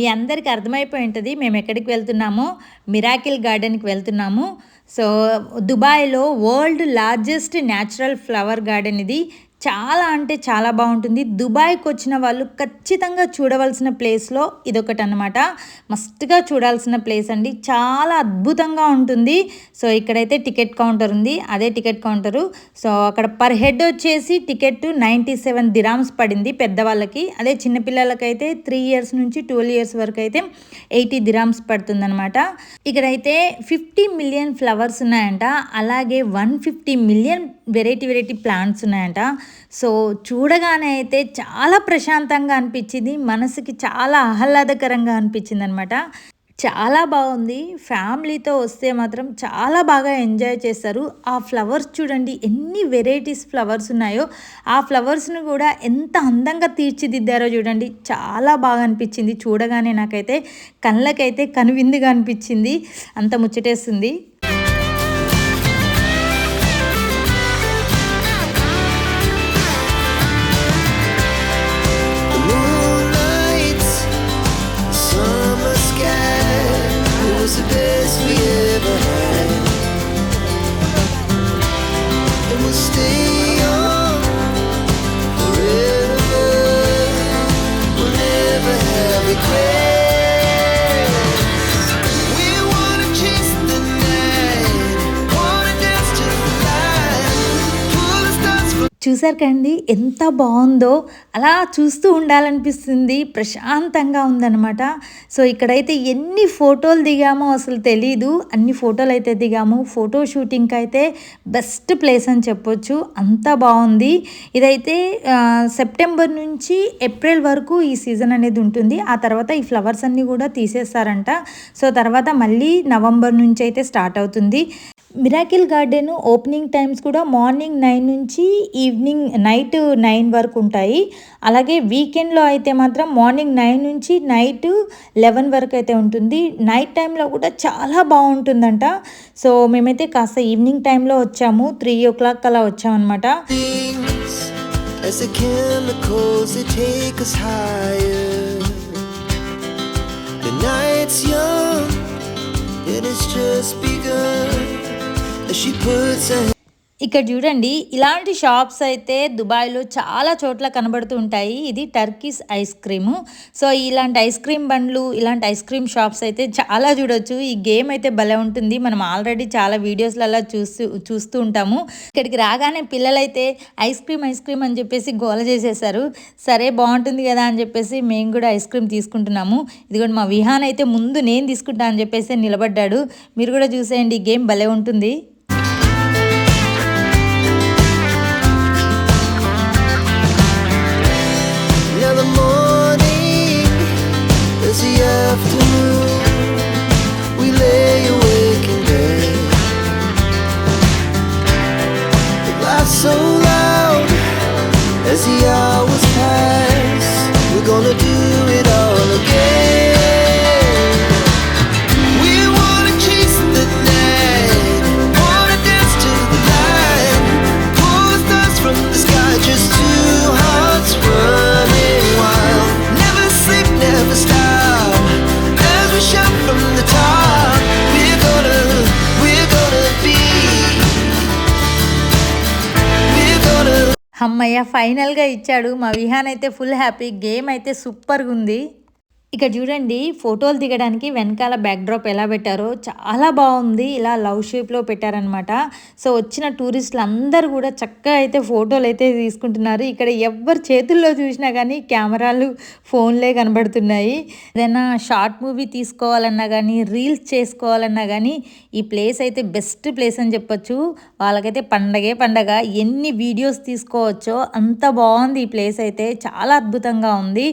మీ అందరికి అర్థమైపోయి ఉంటుంది. మేము ఎక్కడికి వెళ్తున్నామో? మిరాకిల్ గార్డెన్కి వెళ్తున్నాము. సో దుబాయ్లో world largest natural flower garden ఇది. చాలా అంటే చాలా బాగుంటుంది. దుబాయ్కి వచ్చిన వాళ్ళు ఖచ్చితంగా చూడవలసిన ప్లేస్లో ఇదొకటి అనమాట మస్తుగా చూడాల్సిన ప్లేస్ అండి. చాలా అద్భుతంగా ఉంటుంది. సో ఇక్కడైతే టికెట్ కౌంటర్ ఉంది. అదే టికెట్ కౌంటరు. సో అక్కడ పర్ హెడ్ వచ్చేసి టికెట్ నైంటీ సెవెన్ దిరామ్స్ పడింది పెద్దవాళ్ళకి. అదే చిన్నపిల్లలకైతే త్రీ ఇయర్స్ నుంచి ట్వెల్వ్ ఇయర్స్ వరకు అయితే ఎయిటీ దిరామ్స్ పడుతుందన్నమాట. ఇక్కడైతే ఫిఫ్టీ మిలియన్ ఫ్లవర్స్ ఉన్నాయంట. అలాగే one fifty million variety variety plants ఉన్నాయంట. సో చూడగానే అయితే చాలా ప్రశాంతంగా అనిపించింది మనసుకి చాలా ఆహ్లాదకరంగా అనిపించింది అనమాట చాలా బాగుంది. ఫ్యామిలీతో వస్తే మాత్రం చాలా బాగా ఎంజాయ్ చేస్తారు. ఆ ఫ్లవర్స్ చూడండి ఎన్ని వెరైటీస్ ఫ్లవర్స్ ఉన్నాయో ఆ ఫ్లవర్స్ను కూడా ఎంత అందంగా తీర్చిదిద్దారో చూడండి. చాలా బాగా అనిపించింది. చూడగానే నాకైతే కళ్ళకైతే కనువిందుగా అనిపించింది. అంత ముచ్చటేస్తుంది. away చూసారు కండి ఎంత బాగుందో అలా చూస్తూ ఉండాలనిపిస్తుంది. ప్రశాంతంగా ఉందన్నమాట. సో ఇక్కడైతే ఎన్ని ఫోటోలు దిగామో అసలు తెలీదు. అన్ని ఫోటోలు అయితే దిగాము. ఫోటో షూటింగ్కి అయితే బెస్ట్ ప్లేస్ అని చెప్పొచ్చు. అంత బాగుంది. ఇదైతే సెప్టెంబర్ నుంచి ఏప్రిల్ వరకు ఈ సీజన్ అనేది ఉంటుంది. ఆ తర్వాత ఈ ఫ్లవర్స్ అన్నీ కూడా తీసేస్తారంట. సో తర్వాత మళ్ళీ నవంబర్ నుంచి అయితే స్టార్ట్ అవుతుంది. మిరాకిల్ గార్డెన్ ఓపెనింగ్ టైమ్స్ కూడా మార్నింగ్ నైన్ నుంచి ఈవినింగ్ నైట్ నైన్ వరకు ఉంటాయి. అలాగే వీకెండ్లో అయితే మాత్రం మార్నింగ్ నైన్ నుంచి నైట్ లెవెన్ వరకు అయితే ఉంటుంది. నైట్ టైంలో కూడా చాలా బాగుంటుందంట. సో మేమైతే కాస్త ఈవినింగ్ టైంలో వచ్చాము. త్రీ ఓ క్లాక్ అలా వచ్చామన్నమాట. Things as the night's young just begun. ఇక్కడ చూడండి ఇలాంటి షాప్స్ అయితే దుబాయ్లో చాలా చోట్ల కనబడుతూ ఉంటాయి. ఇది టర్కీస్ ఐస్ క్రీము సో ఇలాంటి ఐస్ క్రీమ్ బండ్లు ఇలాంటి ఐస్ క్రీమ్ షాప్స్ అయితే చాలా చూడొచ్చు. ఈ గేమ్ అయితే భలే ఉంటుంది. మనం ఆల్రెడీ చాలా వీడియోస్లలో చూస్తూ చూస్తూ ఉంటాము. ఇక్కడికి రాగానే పిల్లలైతే ఐస్ క్రీమ్ ఐస్ క్రీమ్ అని చెప్పేసి గోల చేసేసారు. సరే బాగుంటుంది కదా అని చెప్పేసి మేము కూడా ఐస్ క్రీమ్ తీసుకుంటున్నాము. ఇదిగోండి మా విహాన్ అయితే ముందు నేను తీసుకుంటా అని చెప్పేసి నిలబడ్డాడు. మీరు కూడా చూసేయండి ఈ గేమ్ భలే ఉంటుంది. అమ్మయ్య ఫైనల్గా ఇచ్చాడు. మా విహాన్ అయితే ఫుల్ హ్యాపీ. గేమ్ అయితే సూపర్గా ఉంది ఇక్కడ చూడండి ఫోటోలు దిగడానికి వెనకాల బ్యాక్డ్రాప్ ఎలా పెట్టారో చాలా బాగుంది. ఇలా లవ్ షేప్లో పెట్టారనమాట సో వచ్చిన టూరిస్టులు అందరూ కూడా చక్కగా అయితే ఫోటోలు అయితే తీసుకుంటున్నారు. ఇక్కడ ఎవరి చేతుల్లో చూసినా కానీ కెమెరాలు ఫోన్లే కనబడుతున్నాయి. ఏదైనా షార్ట్ మూవీ తీసుకోవాలన్నా కానీ రీల్స్ చేసుకోవాలన్నా కానీ ఈ ప్లేస్ అయితే బెస్ట్ ప్లేస్ అని చెప్పొచ్చు. వాళ్ళకైతే పండగే పండగ. ఎన్ని వీడియోస్ తీసుకోవచ్చో అంత బాగుంది ఈ ప్లేస్ అయితే. చాలా అద్భుతంగా ఉంది.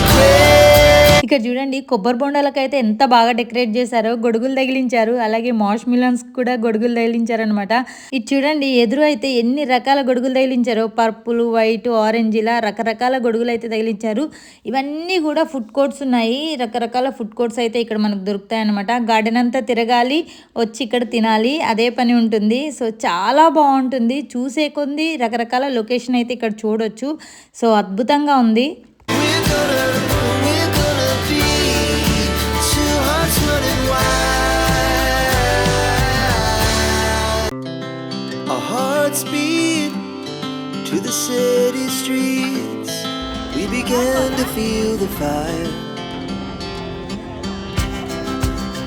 regret ఇక్కడ చూడండి కొబ్బరి బొండాలకైతే ఎంత బాగా డెకరేట్ చేశారో గొడుగులు తగిలించారు. అలాగే మాష్ మిలన్స్ కూడా గొడుగులు తగిలించారు అనమాట ఇది చూడండి ఎదురు అయితే ఎన్ని రకాల గొడుగులు తగిలించారో పర్పుల్ వైట్ ఆరెంజ్ ఇలా రకరకాల గొడుగులు అయితే తగిలించారు. ఇవన్నీ కూడా ఫుడ్ కోర్ట్స్ ఉన్నాయి. రకరకాల ఫుడ్ కోర్ట్స్ అయితే ఇక్కడ మనకు దొరుకుతాయి అనమాట గార్డెన్ అంతా తిరగాలి వచ్చి ఇక్కడ తినాలి అదే పని ఉంటుంది. సో చాలా బాగుంటుంది. చూసే కొంది రకరకాల లొకేషన్ అయితే ఇక్కడ చూడొచ్చు. సో అద్భుతంగా ఉంది. City streets. We began to feel the fire.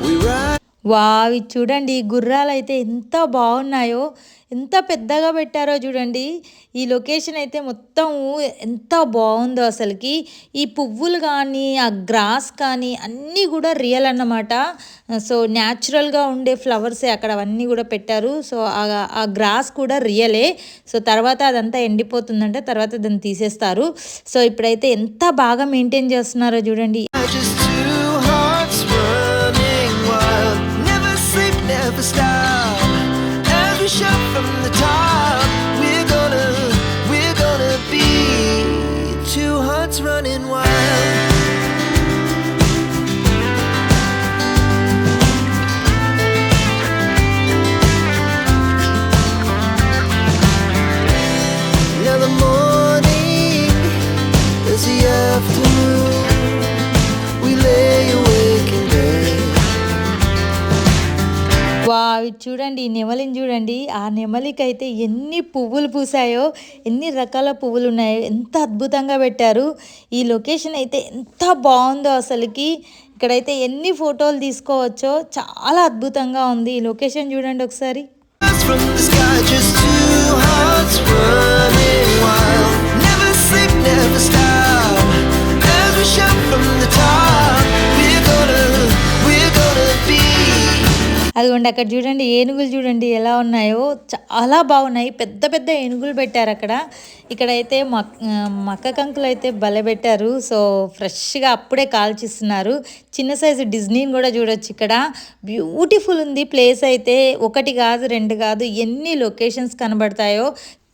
We ride. వావి చూడండి గుర్రాలు అయితే ఎంత బాగున్నాయో ఎంత పెద్దగా పెట్టారో చూడండి. ఈ లొకేషన్ అయితే మొత్తం ఎంత బాగుందో అసలుకి. ఈ పువ్వులు కానీ ఆ గ్రాస్ కానీ అన్నీ కూడా రియల్ అన్నమాట. సో న్యాచురల్గా ఉండే ఫ్లవర్సే అక్కడ అవన్నీ కూడా పెట్టారు. సో ఆ- ఆ గ్రాస్ కూడా రియలే. సో తర్వాత అదంతా ఎండిపోతుందంటే తర్వాత దాన్ని తీసేస్తారు. సో ఇప్పుడైతే ఎంత బాగా మెయింటైన్ చేస్తున్నారో చూడండి. Running wild. వా చూడండి ఈ నెమలిని చూడండి. ఆ నెమలికైతే ఎన్ని పువ్వులు పూసాయో ఎన్ని రకాల పువ్వులు ఉన్నాయో ఎంత అద్భుతంగా పెట్టారు. ఈ లొకేషన్ అయితే ఎంత బాగుందో అసలుకి. ఇక్కడైతే ఎన్ని ఫోటోలు తీసుకోవచ్చో చాలా అద్భుతంగా ఉంది. ఈ లొకేషన్ చూడండి ఒకసారి. అదిగోండి అక్కడ చూడండి ఏనుగులు చూడండి ఎలా ఉన్నాయో. చాలా బాగున్నాయి. పెద్ద పెద్ద ఏనుగులు పెట్టారు అక్కడ. ఇక్కడైతే మక్ మక్క కంకులు అయితే భలే పెట్టారు. సో ఫ్రెష్గా అప్పుడే కాల్చిస్తున్నారు. చిన్న సైజు డిజ్నీని కూడా చూడొచ్చు ఇక్కడ. బ్యూటిఫుల్ ఉంది ప్లేస్ అయితే. ఒకటి కాదు రెండు కాదు ఎన్ని లొకేషన్స్ కనబడతాయో.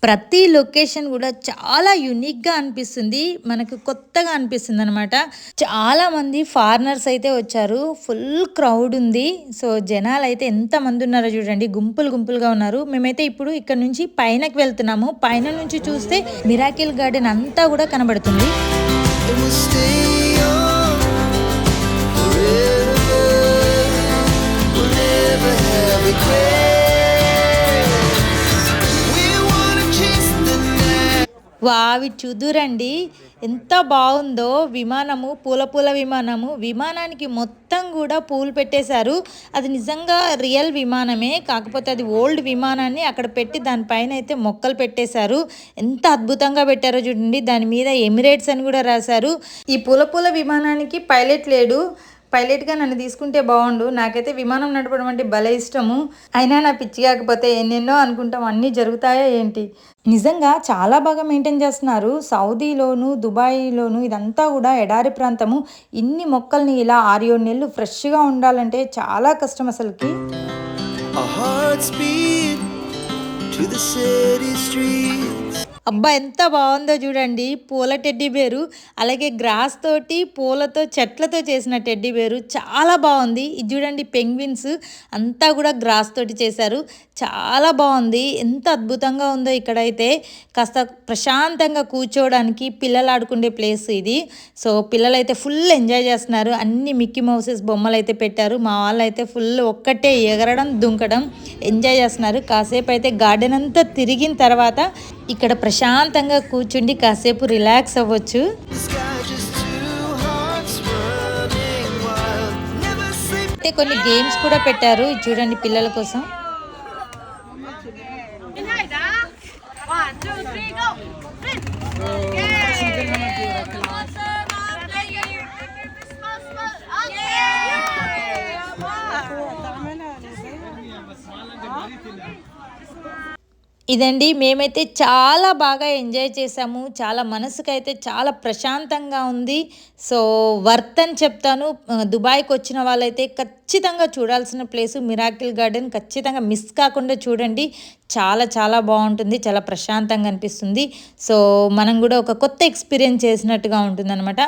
ప్రతి లొకేషన్ కూడా చాలా యునిక్గా అనిపిస్తుంది. మనకు కొత్తగా అనిపిస్తుంది అనమాట చాలామంది ఫారినర్స్ అయితే వచ్చారు. ఫుల్ క్రౌడ్ ఉంది. సో జనాలు అయితే ఎంత మంది ఉన్నారో చూడండి. గుంపులు గుంపులుగా ఉన్నారు. మేమైతే ఇప్పుడు ఇక్కడ నుంచి పైనకి వెళ్తున్నాము. పైన నుంచి చూస్తే మిరాకిల్ గార్డెన్ అంతా కూడా కనబడుతుంది. వావి చూదురండి. ఎంత బాగుందో విమానము పూల పూల విమానము. విమానానికి మొత్తం కూడా పూలు పెట్టేశారు. అది నిజంగా రియల్ విమానమే. కాకపోతే అది ఓల్డ్ విమానాన్ని అక్కడ పెట్టి దానిపైన అయితే మొక్కలు పెట్టేశారు. ఎంత అద్భుతంగా పెట్టారో చూడండి. దాని మీద ఎమిరేట్స్ అని కూడా రాశారు. ఈ పూల పూల విమానానికి పైలట్ లేడు. పైలట్గా నన్ను తీసుకుంటే బాగుండు. నాకైతే విమానం నడపడం అంటే భలే ఇష్టము. అయినా నా పిచ్చి కాకపోతే ఎన్నెన్నో అనుకుంటాం. అన్నీ జరుగుతాయా ఏంటి? నిజంగా చాలా బాగా మెయింటైన్ చేస్తున్నారు. సౌదీలోను దుబాయ్లోను ఇదంతా కూడా ఎడారి ప్రాంతము. ఇన్ని మొక్కల్ని ఇలా ఆరు ఏడు నెలలు ఫ్రెష్గా ఉండాలంటే చాలా కష్టం అసలుకి. To the city streets. అబ్బా ఎంత బాగుందో చూడండి. పూల టెడ్డీ బేరు అలాగే గ్రాస్ తోటి పూలతో చెట్లతో చేసిన టెడ్డీ బేరు చాలా బాగుంది. ఇది చూడండి పెంగ్విన్స్ అంతా కూడా గ్రాస్ తోటి చేశారు. చాలా బాగుంది. ఎంత అద్భుతంగా ఉందో ఇక్కడైతే. కాస్త ప్రశాంతంగా కూర్చోవడానికి పిల్లలు ఆడుకునే ప్లేస్ ఇది. సో పిల్లలైతే ఫుల్ ఎంజాయ్ చేస్తున్నారు. అన్ని మిక్కీ మౌసెస్ బొమ్మలు అయితే పెట్టారు. మా వాళ్ళు అయితే ఫుల్ ఒక్కటే ఎగరడం దుంకడం ఎంజాయ్ చేస్తున్నారు. కాసేపు అయితే గార్డెన్ అంతా తిరిగిన తర్వాత ఇక్కడ ప్రశాంతంగా కూర్చుండి కాసేపు రిలాక్స్ అవ్వచ్చు. అంటే కొన్ని గేమ్స్ కూడా పెట్టారు చూడండి పిల్లల కోసం. ఇదండి మేమైతే చాలా బాగా ఎంజాయ్ చేసాము చాలా మనసుకైతే చాలా ప్రశాంతంగా ఉంది. సో వర్త్ అని చెప్తాను. దుబాయ్కి వచ్చిన వాళ్ళైతే ఖచ్చితంగా చూడాల్సిన ప్లేసు మిరాకిల్ గార్డెన్. ఖచ్చితంగా మిస్ కాకుండా చూడండి. చాలా చాలా బాగుంటుంది. చాలా ప్రశాంతంగా అనిపిస్తుంది. సో మనం కూడా ఒక కొత్త ఎక్స్పీరియన్స్ చేసినట్టుగా ఉంటుందన్నమాట.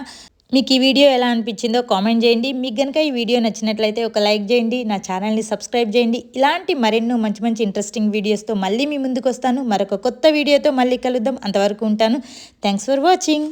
మీకు ఈ వీడియో ఎలా అనిపించిందో కామెంట్ చేయండి. మీకు కనుక ఈ వీడియో నచ్చినట్లయితే ఒక లైక్ చేయండి. నా ఛానల్ని సబ్స్క్రైబ్ చేయండి. ఇలాంటి మరెన్నో మంచి మంచి ఇంట్రెస్టింగ్ వీడియోస్తో మళ్ళీ మీ ముందుకు వస్తాను. మరొక కొత్త వీడియోతో మళ్ళీ కలుద్దాం. అంతవరకు ఉంటాను. Thanks for watching